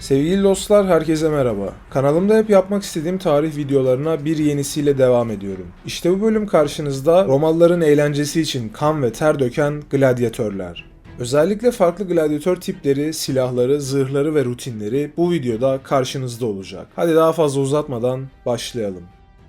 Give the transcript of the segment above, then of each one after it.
Sevgili dostlar herkese merhaba. Kanalımda hep yapmak istediğim tarih videolarına bir yenisiyle devam ediyorum. İşte bu bölüm karşınızda Romalıların eğlencesi için kan ve ter döken gladyatörler. Özellikle farklı gladyatör tipleri, silahları, zırhları ve rutinleri bu videoda karşınızda olacak. Hadi daha fazla uzatmadan başlayalım.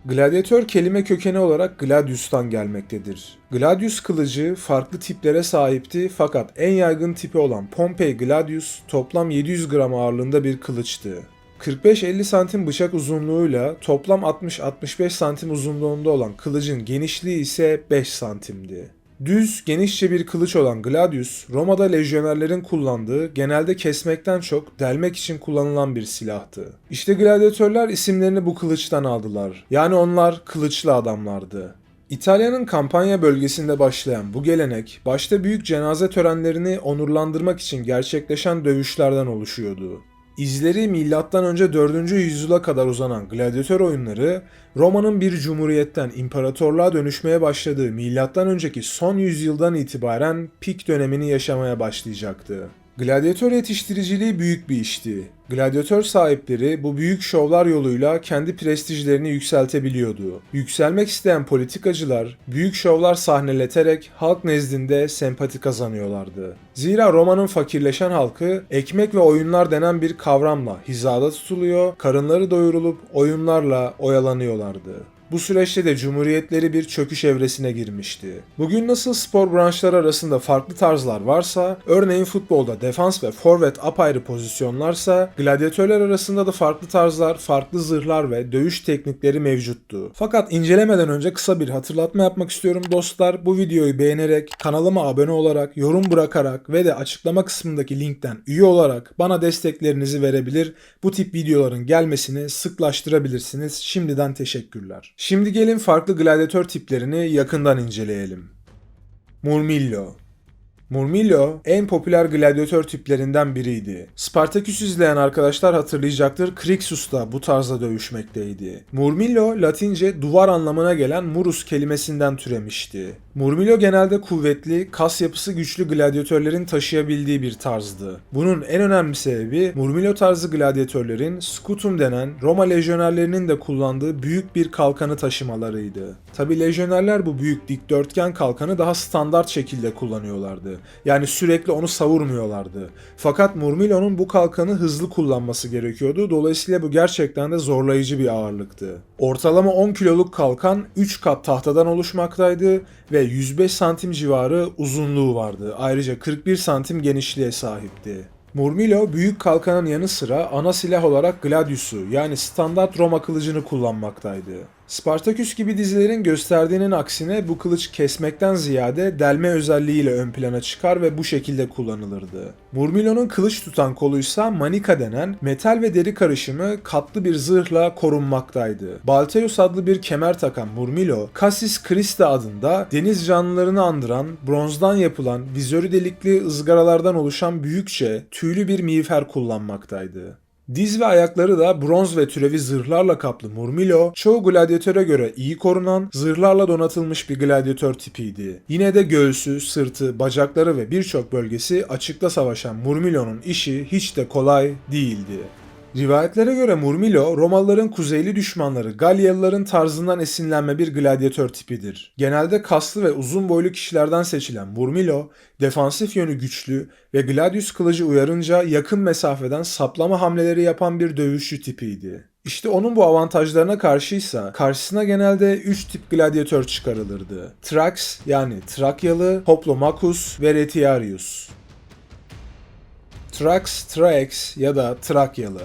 Gladyatör kelime kökeni olarak gladius'tan gelmektedir. Gladius kılıcı farklı tiplere sahipti fakat en yaygın tipi olan Pompey Gladius toplam 700 gram ağırlığında bir kılıçtı. 45-50 santim bıçak uzunluğuyla toplam 60-65 santim uzunluğunda olan kılıcın genişliği ise 5 santimdi. Düz, genişçe bir kılıç olan Gladius, Roma'da lejyonerlerin kullandığı, genelde kesmekten çok delmek için kullanılan bir silahtı. İşte gladyatörler isimlerini bu kılıçtan aldılar. Yani onlar kılıçlı adamlardı. İtalya'nın kampanya bölgesinde başlayan bu gelenek, başta büyük cenaze törenlerini onurlandırmak için gerçekleşen dövüşlerden oluşuyordu. İzleri M.Ö. 4. yüzyıla kadar uzanan gladyatör oyunları, Roma'nın bir cumhuriyetten imparatorluğa dönüşmeye başladığı M.Ö. son yüzyıldan itibaren pik dönemini yaşamaya başlayacaktı. Gladyatör yetiştiriciliği büyük bir işti. Gladyatör sahipleri bu büyük şovlar yoluyla kendi prestijlerini yükseltebiliyordu. Yükselmek isteyen politikacılar büyük şovlar sahneleterek halk nezdinde sempati kazanıyorlardı. Zira Roma'nın fakirleşen halkı ekmek ve oyunlar denen bir kavramla hizada tutuluyor, karınları doyurulup oyunlarla oyalanıyorlardı. Bu süreçte de cumhuriyetleri bir çöküş evresine girmişti. Bugün nasıl spor branşları arasında farklı tarzlar varsa, örneğin futbolda defans ve forvet apayrı pozisyonlarsa, gladyatörler arasında da farklı tarzlar, farklı zırhlar ve dövüş teknikleri mevcuttu. Fakat incelemeden önce kısa bir hatırlatma yapmak istiyorum dostlar. Bu videoyu beğenerek, kanalıma abone olarak, yorum bırakarak ve de açıklama kısmındaki linkten üye olarak bana desteklerinizi verebilir. Bu tip videoların gelmesini sıklaştırabilirsiniz. Şimdiden teşekkürler. Şimdi gelin farklı gladyatör tiplerini yakından inceleyelim. Murmillo Murmillo en popüler gladyatör tiplerinden biriydi. Spartaküs izleyen arkadaşlar hatırlayacaktır Crixus da bu tarzda dövüşmekteydi. Murmillo Latince duvar anlamına gelen murus kelimesinden türemişti. Murmillo genelde kuvvetli, kas yapısı güçlü gladyatörlerin taşıyabildiği bir tarzdı. Bunun en önemli sebebi Murmillo tarzı gladyatörlerin scutum denen Roma lejyonerlerinin de kullandığı büyük bir kalkanı taşımalarıydı. Tabi lejyonerler bu büyük dikdörtgen kalkanı daha standart şekilde kullanıyorlardı. Yani sürekli onu savurmuyorlardı. Fakat Murmillo'nun bu kalkanı hızlı kullanması gerekiyordu. Dolayısıyla bu gerçekten de zorlayıcı bir ağırlıktı. Ortalama 10 kiloluk kalkan 3 kat tahtadan oluşmaktaydı ve 105 santim civarı uzunluğu vardı. Ayrıca 41 santim genişliğe sahipti. Murmillo büyük kalkanın yanı sıra ana silah olarak Gladius'u yani standart Roma kılıcını kullanmaktaydı. Spartaküs gibi dizilerin gösterdiğinin aksine bu kılıç kesmekten ziyade delme özelliğiyle ön plana çıkar ve bu şekilde kullanılırdı. Murmillo'nun kılıç tutan koluysa manika denen metal ve deri karışımı katlı bir zırhla korunmaktaydı. Balteus adlı bir kemer takan Murmillo, Cassis Christa adında deniz canlılarını andıran bronzdan yapılan vizörü delikli ızgaralardan oluşan büyükçe tüylü bir miğfer kullanmaktaydı. Diz ve ayakları da bronz ve türevi zırhlarla kaplı Murmillo, çoğu gladyatöre göre iyi korunan, zırhlarla donatılmış bir gladyatör tipiydi. Yine de göğsü, sırtı, bacakları ve birçok bölgesi açıkta savaşan Murmillo'nun işi hiç de kolay değildi. Rivayetlere göre Murmillo, Romalıların kuzeyli düşmanları Galyalıların tarzından esinlenme bir gladyatör tipidir. Genelde kaslı ve uzun boylu kişilerden seçilen Murmillo, defansif yönü güçlü ve Gladius kılıcı uyarınca yakın mesafeden saplama hamleleri yapan bir dövüşçü tipiydi. İşte onun bu avantajlarına karşıysa karşısına genelde 3 tip gladyatör çıkarılırdı. Trax yani Trakyalı, Hoplomachus ve Retiarius. Trax, Trax ya da Trakyalı.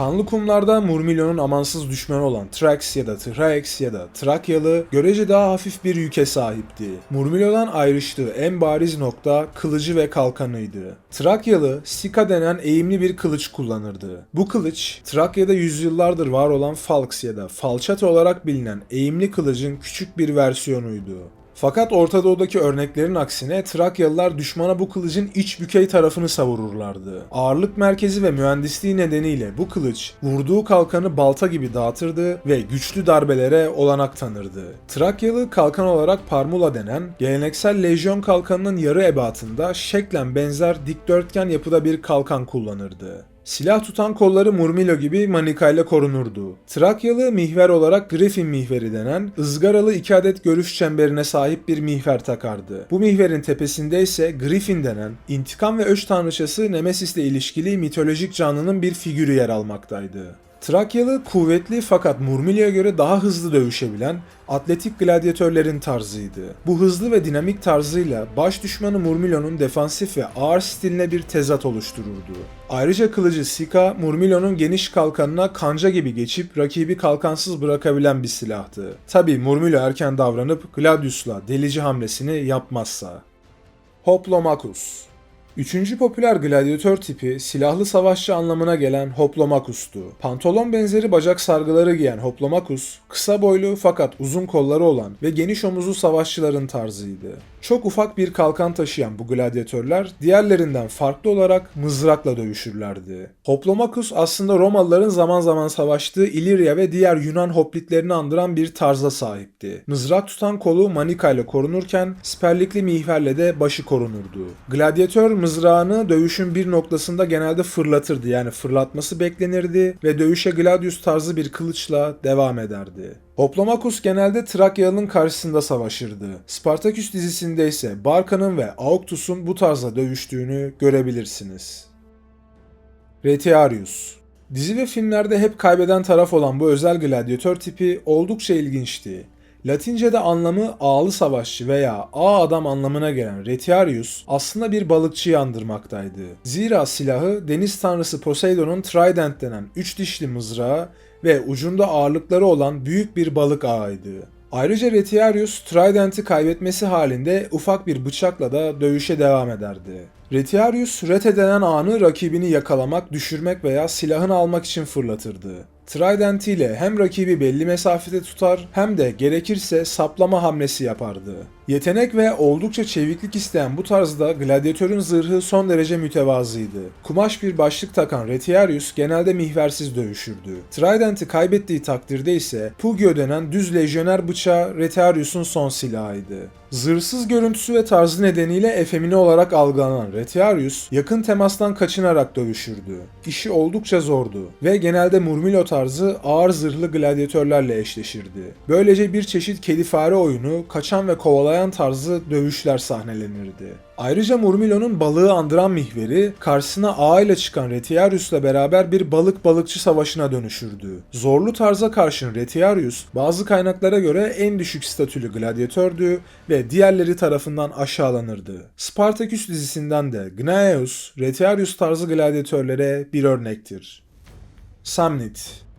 Kanlı kumlarda Murmillo'nun amansız düşmanı olan Trax ya da Trax ya da Trakyalı görece daha hafif bir yüke sahipti. Murmillo'dan ayrıştığı en bariz nokta kılıcı ve kalkanıydı. Trakyalı Sika denen eğimli bir kılıç kullanırdı. Bu kılıç Trakya'da yüzyıllardır var olan Falx ya da Falçata olarak bilinen eğimli kılıcın küçük bir versiyonuydu. Fakat Orta Doğu'daki örneklerin aksine Trakyalılar düşmana bu kılıcın iç bükey tarafını savururlardı. Ağırlık merkezi ve mühendisliği nedeniyle bu kılıç vurduğu kalkanı balta gibi dağıtırdı ve güçlü darbelere olanak tanırdı. Trakyalı kalkan olarak parmula denen geleneksel lejyon kalkanının yarı ebatında şeklen benzer dikdörtgen yapıda bir kalkan kullanırdı. Silah tutan kolları Murmilo gibi manikayla korunurdu. Trakyalı mihver olarak Griffin mihveri denen ızgaralı iki adet görüş çemberine sahip bir mihver takardı. Bu mihverin tepesinde ise Griffin denen intikam ve öç tanrıçası Nemesis'le ilişkili mitolojik canlının bir figürü yer almaktaydı. Trakyalı kuvvetli fakat Murmilio'ya göre daha hızlı dövüşebilen atletik gladyatörlerin tarzıydı. Bu hızlı ve dinamik tarzıyla baş düşmanı Murmilio'nun defansif ve ağır stiline bir tezat oluştururdu. Ayrıca kılıcı Sika, Murmilio'nun geniş kalkanına kanca gibi geçip rakibi kalkansız bırakabilen bir silahtı. Tabi Murmilio erken davranıp Gladius'la delici hamlesini yapmazsa. Hoplomachus Üçüncü popüler gladyatör tipi silahlı savaşçı anlamına gelen Hoplomachus'tu. Pantolon benzeri bacak sargıları giyen Hoplomachus, kısa boylu fakat uzun kolları olan ve geniş omuzlu savaşçıların tarzıydı. Çok ufak bir kalkan taşıyan bu gladyatörler diğerlerinden farklı olarak mızrakla dövüşürlerdi. Hoplomachus aslında Romalıların zaman zaman savaştığı İlirya ve diğer Yunan hoplitlerini andıran bir tarza sahipti. Mızrak tutan kolu manika ile korunurken siperlikli mihverle de başı korunurdu. Gladyatör mızrağını dövüşün bir noktasında genelde fırlatırdı yani fırlatması beklenirdi ve dövüşe Gladius tarzı bir kılıçla devam ederdi. Hoplomachus genelde Trakyalı'nın karşısında savaşırdı. Spartaküs dizisinde ise Barka'nın ve Auktus'un bu tarzda dövüştüğünü görebilirsiniz. Retiarius Dizi ve filmlerde hep kaybeden taraf olan bu özel gladyatör tipi oldukça ilginçti. Latince'de anlamı ağlı savaşçı veya ağ adam anlamına gelen Retiarius aslında bir balıkçıyı andırmaktaydı. Zira silahı deniz tanrısı Poseidon'un Trident denen üç dişli mızrağı ve ucunda ağırlıkları olan büyük bir balık ağıydı. Ayrıca Retiarius Trident'i kaybetmesi halinde ufak bir bıçakla da dövüşe devam ederdi. Retiarius ret denen ağını rakibini yakalamak, düşürmek veya silahını almak için fırlatırdı. Trident ile hem rakibi belli mesafede tutar hem de gerekirse saplama hamlesi yapardı. Yetenek ve oldukça çeviklik isteyen bu tarzda gladyatörün zırhı son derece mütevazıydı. Kumaş bir başlık takan Retiarius genelde mihversiz dövüşürdü. Trident'i kaybettiği takdirde ise Pugio denen düz lejyoner bıçağı Retiarius'un son silahıydı. Zırhsız görüntüsü ve tarzı nedeniyle efemine olarak algılanan Retiarius yakın temastan kaçınarak dövüşürdü. İşi oldukça zordu ve genelde Murmillo tarzı ağır zırhlı gladyatörlerle eşleşirdi. Böylece bir çeşit kedi fare oyunu, kaçan ve kovalayan tarzı dövüşler sahnelenirdi. Ayrıca Murmillo'nun balığı andıran mihveri karşısına ağ ile çıkan Retiarius'la beraber bir balık balıkçı savaşına dönüşürdü. Zorlu tarza karşın Retiarius bazı kaynaklara göre en düşük statülü gladyatördü ve diğerleri tarafından aşağılanırdı. Spartaküs dizisinden de Gnaeus, Retiarius tarzı gladyatörlere bir örnektir. Samnit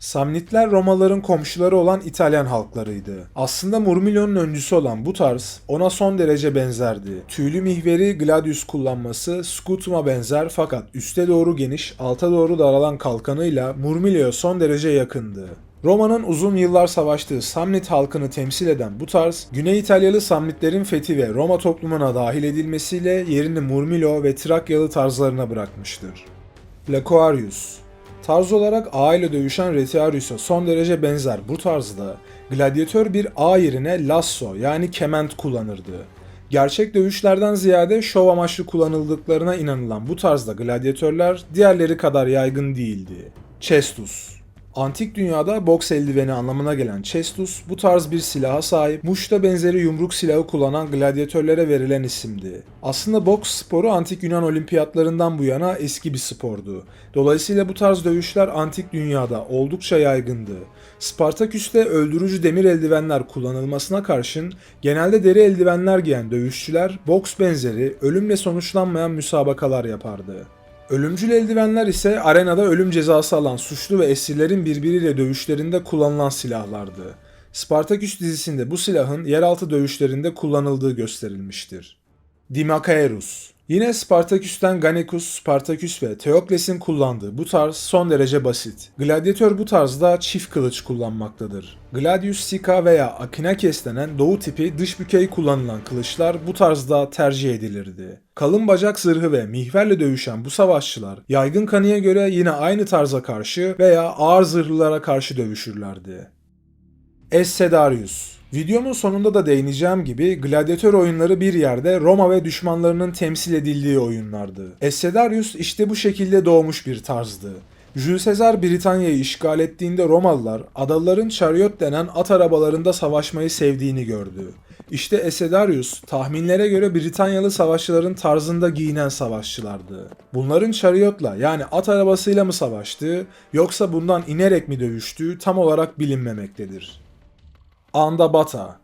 Samnitler Romalıların komşuları olan İtalyan halklarıydı. Aslında Murmillo'nun öncüsü olan bu tarz ona son derece benzerdi. Tüylü mihveri Gladius kullanması Scutum'a benzer fakat üste doğru geniş, alta doğru daralan kalkanıyla Murmillo'ya son derece yakındı. Roma'nın uzun yıllar savaştığı Samnit halkını temsil eden bu tarz, Güney İtalyalı Samnitlerin fethi ve Roma toplumuna dahil edilmesiyle yerini Murmillo ve Trakyalı tarzlarına bırakmıştır. Lecoarius Tarz olarak ağ ile dövüşen Retiarius'a son derece benzer bu tarzda gladyatör bir ağ yerine lasso yani kement kullanırdı. Gerçek dövüşlerden ziyade şov amaçlı kullanıldıklarına inanılan bu tarzda gladyatörler diğerleri kadar yaygın değildi. Chestus Antik dünyada boks eldiveni anlamına gelen Chestus bu tarz bir silaha sahip, muşta benzeri yumruk silahı kullanan gladyatörlere verilen isimdi. Aslında boks sporu antik Yunan olimpiyatlarından bu yana eski bir spordu. Dolayısıyla bu tarz dövüşler antik dünyada oldukça yaygındı. Spartaküs'te öldürücü demir eldivenler kullanılmasına karşın genelde deri eldivenler giyen dövüşçüler boks benzeri ölümle sonuçlanmayan müsabakalar yapardı. Ölümcül eldivenler ise arenada ölüm cezası alan suçlu ve esirlerin birbiriyle dövüşlerinde kullanılan silahlardı. Spartaküs dizisinde bu silahın yeraltı dövüşlerinde kullanıldığı gösterilmiştir. Dimakaerus Yine Spartaküs'ten Ganecus, Spartaküs ve Theokles'in kullandığı bu tarz son derece basit. Gladyatör bu tarzda çift kılıç kullanmaktadır. Gladius Sika veya Akinakes denen doğu tipi dış bükey kullanılan kılıçlar bu tarzda tercih edilirdi. Kalın bacak zırhı ve mihverle dövüşen bu savaşçılar yaygın kanıya göre yine aynı tarza karşı veya ağır zırhlılara karşı dövüşürlerdi. Essedarius Videomun sonunda da değineceğim gibi gladyatör oyunları bir yerde Roma ve düşmanlarının temsil edildiği oyunlardı. Escedarius işte bu şekilde doğmuş bir tarzdı. Jules Caesar Britanya'yı işgal ettiğinde Romalılar adalıların chariot denen at arabalarında savaşmayı sevdiğini gördü. İşte Escedarius tahminlere göre Britanyalı savaşçıların tarzında giyinen savaşçılardı. Bunların chariotla yani at arabasıyla mı savaştığı yoksa bundan inerek mi dövüştüğü tam olarak bilinmemektedir. Andabata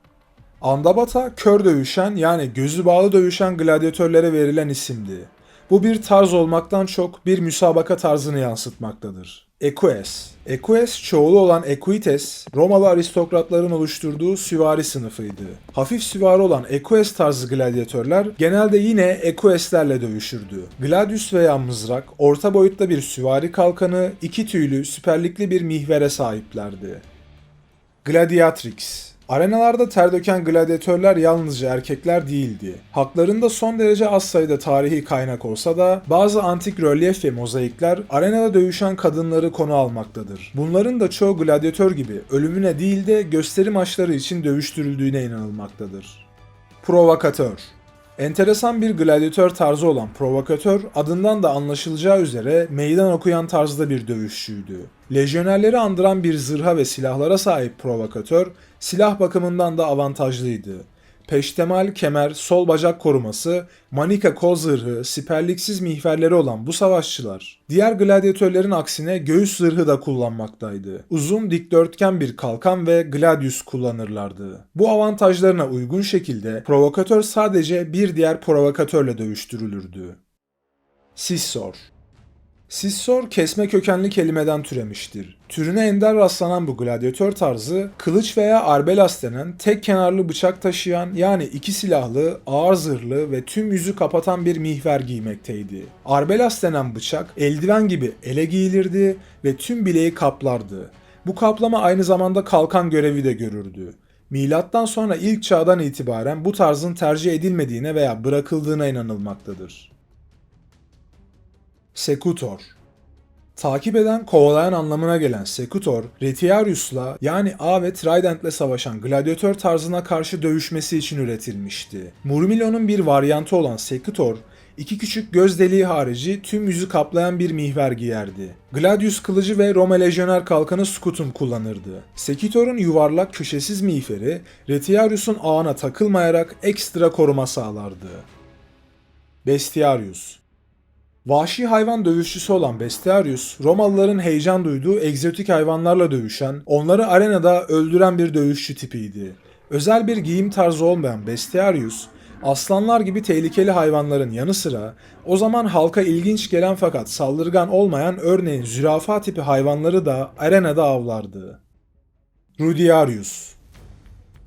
Andabata kör dövüşen yani gözü bağlı dövüşen gladyatörlere verilen isimdi. Bu bir tarz olmaktan çok bir müsabaka tarzını yansıtmaktadır. Eques Eques çoğulu olan Equites, Romalı aristokratların oluşturduğu süvari sınıfıydı. Hafif süvari olan Eques tarzı gladyatörler genelde yine Equeslerle dövüşürdü. Gladius veya mızrak, orta boyutta bir süvari kalkanı, iki tüylü, süperlikli bir mihvere sahiplerdi. Gladiatrix Arenalarda ter döken gladyatörler yalnızca erkekler değildi. Haklarında son derece az sayıda tarihi kaynak olsa da bazı antik rölyef ve mozaikler arenada dövüşen kadınları konu almaktadır. Bunların da çoğu gladyatör gibi ölümüne değil de gösteri maçları için dövüştürüldüğüne inanılmaktadır. Provokatör Enteresan bir gladyatör tarzı olan provokatör adından da anlaşılacağı üzere meydan okuyan tarzda bir dövüşçüydü. Lejyonerleri andıran bir zırha ve silahlara sahip provokatör silah bakımından da avantajlıydı. Peştemal, kemer, sol bacak koruması, manika kol zırhı, siperliksiz mihverleri olan bu savaşçılar, diğer gladyatörlerin aksine göğüs zırhı da kullanmaktaydı. Uzun dikdörtgen bir kalkan ve gladius kullanırlardı. Bu avantajlarına uygun şekilde provokatör sadece bir diğer provokatörle dövüştürülürdü. Sissor Sissor kesme kökenli kelimeden türemiştir. Türüne ender rastlanan bu gladyatör tarzı kılıç veya arbelas denen tek kenarlı bıçak taşıyan yani iki silahlı, ağır zırhlı ve tüm yüzü kapatan bir mihver giymekteydi. Arbelas denen bıçak eldiven gibi ele giyilirdi ve tüm bileği kaplardı. Bu kaplama aynı zamanda kalkan görevi de görürdü. Milattan sonra ilk çağdan itibaren bu tarzın tercih edilmediğine veya bırakıldığına inanılmaktadır. Sekutor Takip eden, kovalayan anlamına gelen Sekutor, Retiarius'la yani A ve Trident'le savaşan gladyatör tarzına karşı dövüşmesi için üretilmişti. Murmillo'nun bir varyantı olan Sekutor, iki küçük göz deliği harici tüm yüzü kaplayan bir mihver giyerdi. Gladius kılıcı ve Roma lejyoner kalkanı Scutum kullanırdı. Sekitor'un yuvarlak köşesiz mihveri, Retiarius'un ağına takılmayarak ekstra koruma sağlardı. Bestiarius Vahşi hayvan dövüşçüsü olan Bestiarius, Romalıların heyecan duyduğu egzotik hayvanlarla dövüşen, onları arenada öldüren bir dövüşçü tipiydi. Özel bir giyim tarzı olmayan Bestiarius, aslanlar gibi tehlikeli hayvanların yanı sıra o zaman halka ilginç gelen fakat saldırgan olmayan örneğin zürafa tipi hayvanları da arenada avlardı. Rudiarius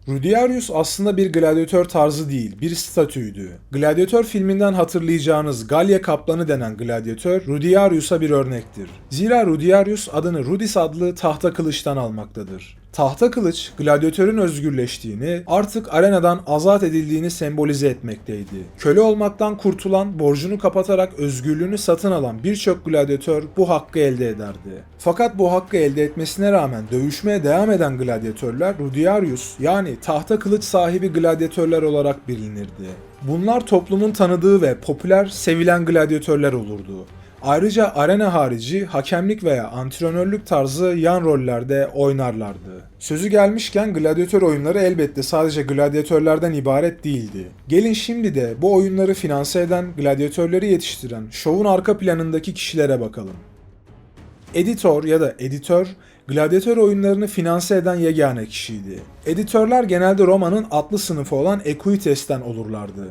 Rudiarius aslında bir gladyatör tarzı değil, bir statüydü. Gladyatör filminden hatırlayacağınız Galya Kaplanı denen gladyatör Rudiarius'a bir örnektir. Zira Rudiarius adını Rudis adlı tahta kılıçtan almaktadır. Tahta kılıç, gladyatörün özgürleştiğini, artık arenadan azat edildiğini sembolize etmekteydi. Köle olmaktan kurtulan, borcunu kapatarak özgürlüğünü satın alan birçok gladyatör bu hakkı elde ederdi. Fakat bu hakkı elde etmesine rağmen dövüşmeye devam eden gladyatörler Rudiarius yani tahta kılıç sahibi gladyatörler olarak bilinirdi. Bunlar toplumun tanıdığı ve popüler, sevilen gladyatörler olurdu. Ayrıca arena harici hakemlik veya antrenörlük tarzı yan rollerde oynarlardı. Sözü gelmişken gladyatör oyunları elbette sadece gladyatörlerden ibaret değildi. Gelin şimdi de bu oyunları finanse eden, gladyatörleri yetiştiren, şovun arka planındaki kişilere bakalım. Editör ya da editör, gladyatör oyunlarını finanse eden yegane kişiydi. Editörler genelde Roma'nın atlı sınıfı olan Equites'ten olurlardı.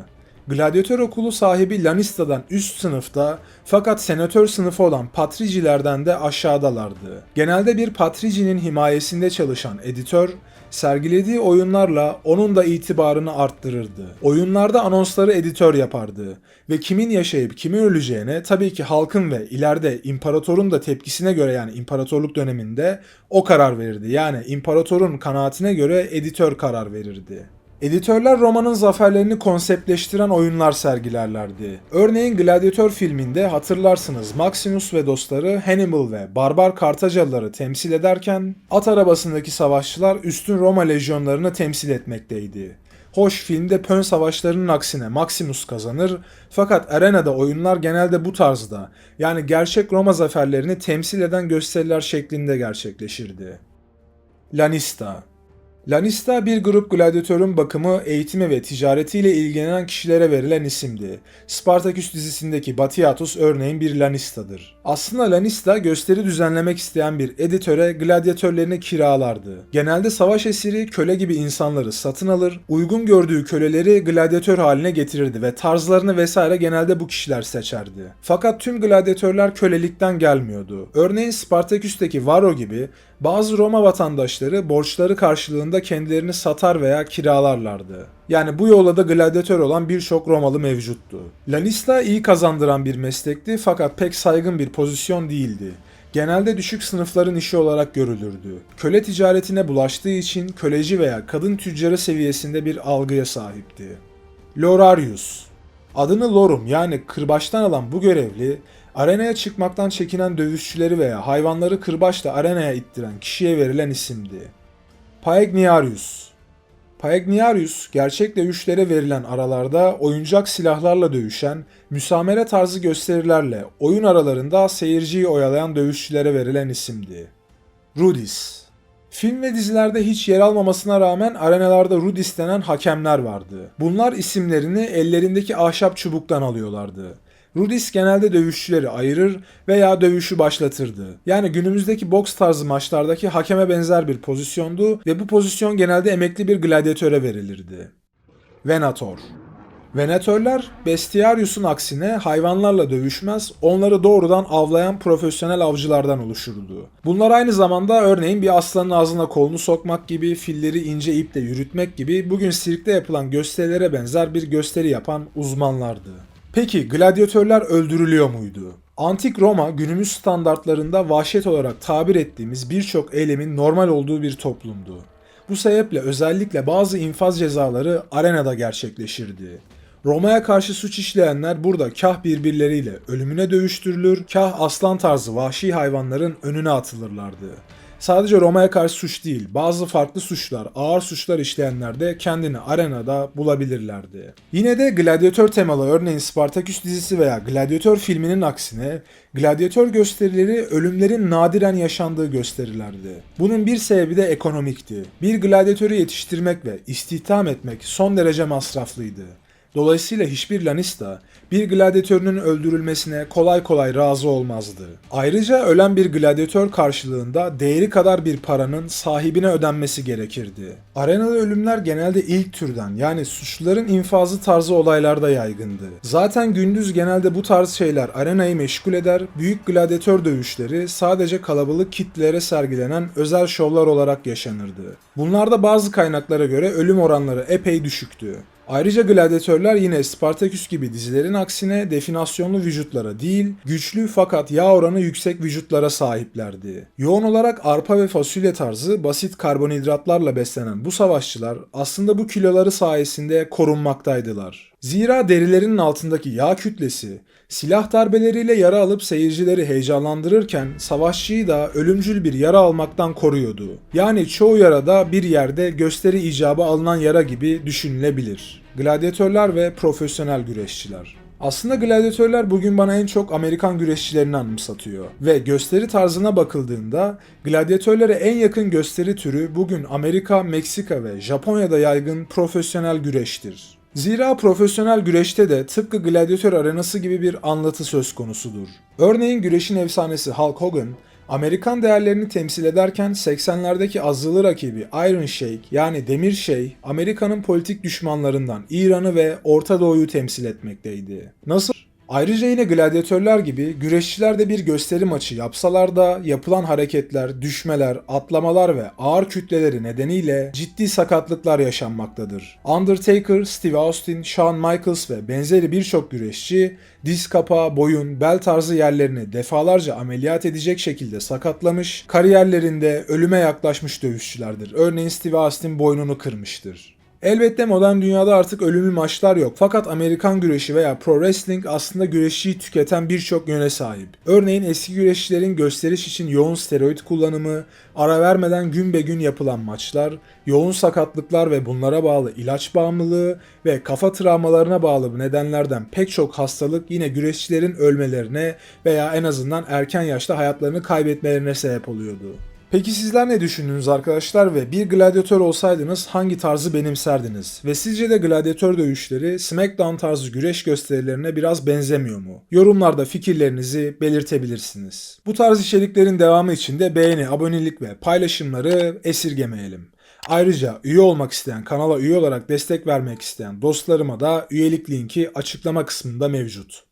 Gladyatör okulu sahibi Lanista'dan üst sınıfta fakat senatör sınıfı olan patricilerden de aşağıdalardı. Genelde bir patricinin himayesinde çalışan editör, sergilediği oyunlarla onun da itibarını arttırırdı. Oyunlarda anonsları editör yapardı ve kimin yaşayıp kimin öleceğine tabii ki halkın ve ileride imparatorun da tepkisine göre yani imparatorluk döneminde o karar verirdi. Yani imparatorun kanaatine göre editör karar verirdi. Editörler romanın zaferlerini konseptleştiren oyunlar sergilerlerdi. Örneğin Gladiator filminde hatırlarsınız Maximus ve dostları Hannibal ve barbar Kartacalıları temsil ederken at arabasındaki savaşçılar üstün Roma lejyonlarını temsil etmekteydi. Hoş filmde Pön savaşlarının aksine Maximus kazanır fakat arenada oyunlar genelde bu tarzda yani gerçek Roma zaferlerini temsil eden gösteriler şeklinde gerçekleşirdi. Lanista Lanista bir grup gladyatörün bakımı, eğitimi ve ticaretiyle ilgilenen kişilere verilen isimdi. Spartaküs dizisindeki Batiatus örneğin bir Lanista'dır. Aslında Lanista gösteri düzenlemek isteyen bir editöre gladyatörlerini kiralardı. Genelde savaş esiri, köle gibi insanları satın alır, uygun gördüğü köleleri gladyatör haline getirirdi ve tarzlarını vesaire genelde bu kişiler seçerdi. Fakat tüm gladyatörler kölelikten gelmiyordu. Örneğin Spartaküs'teki Varro gibi bazı Roma vatandaşları borçları karşılığında kendilerini satar veya kiralarlardı. Yani bu yolla da gladyatör olan birçok Romalı mevcuttu. Lanista iyi kazandıran bir meslekti fakat pek saygın bir pozisyon değildi. Genelde düşük sınıfların işi olarak görülürdü. Köle ticaretine bulaştığı için köleci veya kadın tüccarı seviyesinde bir algıya sahipti. Lorarius Adını Lorum yani kırbaçtan alan bu görevli, arenaya çıkmaktan çekinen dövüşçüleri veya hayvanları kırbaçla arenaya ittiren kişiye verilen isimdi. Paegnarius Paegnarius, gerçek dövüşlere verilen aralarda oyuncak silahlarla dövüşen, müsamere tarzı gösterilerle oyun aralarında seyirciyi oyalayan dövüşçülere verilen isimdi. Rudis Film ve dizilerde hiç yer almamasına rağmen arenalarda Rudis denen hakemler vardı. Bunlar isimlerini ellerindeki ahşap çubuktan alıyorlardı. Rudis genelde dövüşçüleri ayırır veya dövüşü başlatırdı. Yani günümüzdeki boks tarzı maçlardaki hakeme benzer bir pozisyondu ve bu pozisyon genelde emekli bir gladyatöre verilirdi. Venator Venatörler Bestiarius'un aksine hayvanlarla dövüşmez, onları doğrudan avlayan profesyonel avcılardan oluşurdu. Bunlar aynı zamanda örneğin bir aslanın ağzına kolunu sokmak gibi, filleri ince iple yürütmek gibi bugün sirkte yapılan gösterilere benzer bir gösteri yapan uzmanlardı. Peki gladyatörler öldürülüyor muydu? Antik Roma günümüz standartlarında vahşet olarak tabir ettiğimiz birçok eylemin normal olduğu bir toplumdu. Bu sebeple özellikle bazı infaz cezaları arenada gerçekleşirdi. Roma'ya karşı suç işleyenler burada kah birbirleriyle ölümüne dövüştürülür, kah aslan tarzı vahşi hayvanların önüne atılırlardı. Sadece Roma'ya karşı suç değil, bazı farklı suçlar, ağır suçlar işleyenler de kendini arenada bulabilirlerdi. Yine de gladyatör temalı örneğin Spartaküs dizisi veya gladyatör filminin aksine gladyatör gösterileri ölümlerin nadiren yaşandığı gösterilerdi. Bunun bir sebebi de ekonomikti. Bir gladyatörü yetiştirmek ve istihdam etmek son derece masraflıydı. Dolayısıyla hiçbir Lanista bir gladyatörünün öldürülmesine kolay kolay razı olmazdı. Ayrıca ölen bir gladyatör karşılığında değeri kadar bir paranın sahibine ödenmesi gerekirdi. Arenada ölümler genelde ilk türden yani suçluların infazı tarzı olaylarda yaygındı. Zaten gündüz genelde bu tarz şeyler arenayı meşgul eder, büyük gladyatör dövüşleri sadece kalabalık kitlelere sergilenen özel şovlar olarak yaşanırdı. Bunlarda bazı kaynaklara göre ölüm oranları epey düşüktü. Ayrıca gladyatörler yine Spartaküs gibi dizilerin aksine definasyonlu vücutlara değil, güçlü fakat yağ oranı yüksek vücutlara sahiplerdi. Yoğun olarak arpa ve fasulye tarzı basit karbonhidratlarla beslenen bu savaşçılar aslında bu kiloları sayesinde korunmaktaydılar. Zira derilerinin altındaki yağ kütlesi silah darbeleriyle yara alıp seyircileri heyecanlandırırken savaşçıyı da ölümcül bir yara almaktan koruyordu. Yani çoğu yarada bir yerde gösteri icabı alınan yara gibi düşünülebilir. Gladyatörler ve profesyonel güreşçiler. Aslında gladyatörler bugün bana en çok Amerikan güreşçilerini anımsatıyor. Ve gösteri tarzına bakıldığında gladyatörlere en yakın gösteri türü bugün Amerika, Meksika ve Japonya'da yaygın profesyonel güreştir. Zira profesyonel güreşte de tıpkı gladyatör arenası gibi bir anlatı söz konusudur. Örneğin güreşin efsanesi Hulk Hogan, Amerikan değerlerini temsil ederken 80'lerdeki azılı rakibi Iron Sheik yani Demir Şeyh, Amerika'nın politik düşmanlarından İran'ı ve Orta Doğu'yu temsil etmekteydi. Nasıl? Ayrıca yine gladyatörler gibi güreşçiler de bir gösteri maçı yapsalar da yapılan hareketler, düşmeler, atlamalar ve ağır kütleleri nedeniyle ciddi sakatlıklar yaşanmaktadır. Undertaker, Steve Austin, Shawn Michaels ve benzeri birçok güreşçi diz kapağı, boyun, bel tarzı yerlerini defalarca ameliyat edecek şekilde sakatlamış, kariyerlerinde ölüme yaklaşmış dövüşçülerdir. Örneğin Steve Austin boynunu kırmıştır. Elbette modern dünyada artık ölümlü maçlar yok fakat Amerikan güreşi veya pro wrestling aslında güreşçiyi tüketen birçok yöne sahip. Örneğin eski güreşçilerin gösteriş için yoğun steroid kullanımı, ara vermeden gün be gün yapılan maçlar, yoğun sakatlıklar ve bunlara bağlı ilaç bağımlılığı ve kafa travmalarına bağlı nedenlerden pek çok hastalık yine güreşçilerin ölmelerine veya en azından erken yaşta hayatlarını kaybetmelerine sebep oluyordu. Peki sizler ne düşündünüz arkadaşlar ve bir gladyatör olsaydınız hangi tarzı benimserdiniz? Ve sizce de gladyatör dövüşleri SmackDown tarzı güreş gösterilerine biraz benzemiyor mu? Yorumlarda fikirlerinizi belirtebilirsiniz. Bu tarz içeriklerin devamı için de beğeni, abonelik ve paylaşımları esirgemeyelim. Ayrıca üye olmak isteyen, kanala üye olarak destek vermek isteyen dostlarıma da üyelik linki açıklama kısmında mevcut.